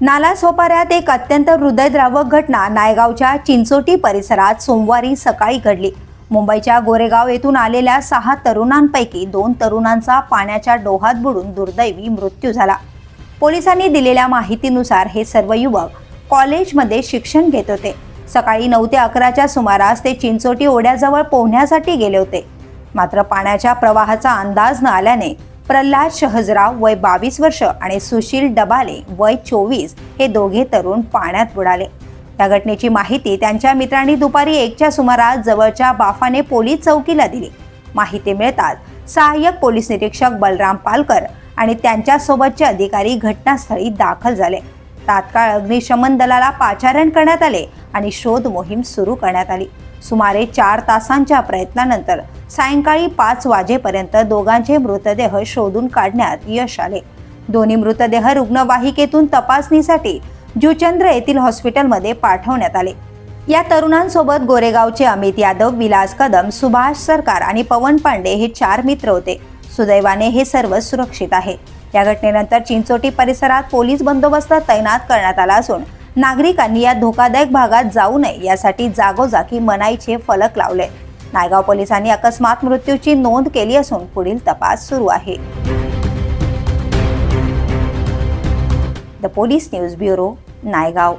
नाला सोपाऱ्यात एक अत्यंत हृदयद्रावक घटना नायगावच्या चिंचोटी परिसरात सोमवारी सकाळी घडली. मुंबईच्या गोरेगाव येथून आलेल्या सहा तरुणांपैकी दोन तरुणांचा पाण्याच्या डोहात बुडून दुर्दैवी मृत्यू झाला. पोलिसांनी दिलेल्या माहितीनुसार हे सर्व युवक कॉलेजमध्ये शिक्षण घेत होते. सकाळी नऊ ते अकराच्या सुमारास ते चिंचोटी ओढ्याजवळ पोहण्यासाठी गेले होते. मात्र पाण्याच्या प्रवाहाचा अंदाज न आल्याने प्रल्हाद शहजराव वय बावीस वर्ष आणि सुशील डबाले वय चोवीस हे दोघे तरुण पाण्यात बुडाले. या घटनेची माहिती त्यांच्या मित्रांनी दुपारी एकच्या सुमारास जवळच्या बाफाने पोलीस चौकीला दिली. माहिती मिळताच सहाय्यक पोलीस निरीक्षक बलराम पालकर आणि त्यांच्यासोबतचे अधिकारी घटनास्थळी दाखल झाले. तात्काळ अग्निशमन दलाला पाचारण करण्यात आले आणि शोध मोहीम सुरू करण्यात आली. सुमारे चार तासांच्या प्रयत्नानंतर सायंकाळी पाच वाजेपर्यंत दोघांचे मृतदेह शोधून काढण्यात यश आले. दोन्ही मृतदेह रुग्णवाहिकेतून तपासणीसाठी जुचंद्र येथील हॉस्पिटलमध्ये पाठवण्यात आले. या तरुणांसोबत गोरेगावचे अमित यादव विलास कदम सुभाष सरकार आणि पवन पांडे हे चार मित्र होते. सुदैवाने हे सर्व सुरक्षित आहे. या घटनेनंतर चिंचोटी परिसरात पोलीस बंदोबस्त तैनात करण्यात आला असून नागरिकांनी या धोकादायक भागात जाऊ नये यासाठी जागोजागी मनाईचे फलक लावले. नायगाव पोलिसांनी अकस्मात मृत्यूची नोंद केली असून पुढील तपास सुरू आहे. The police news bureau Naigaon.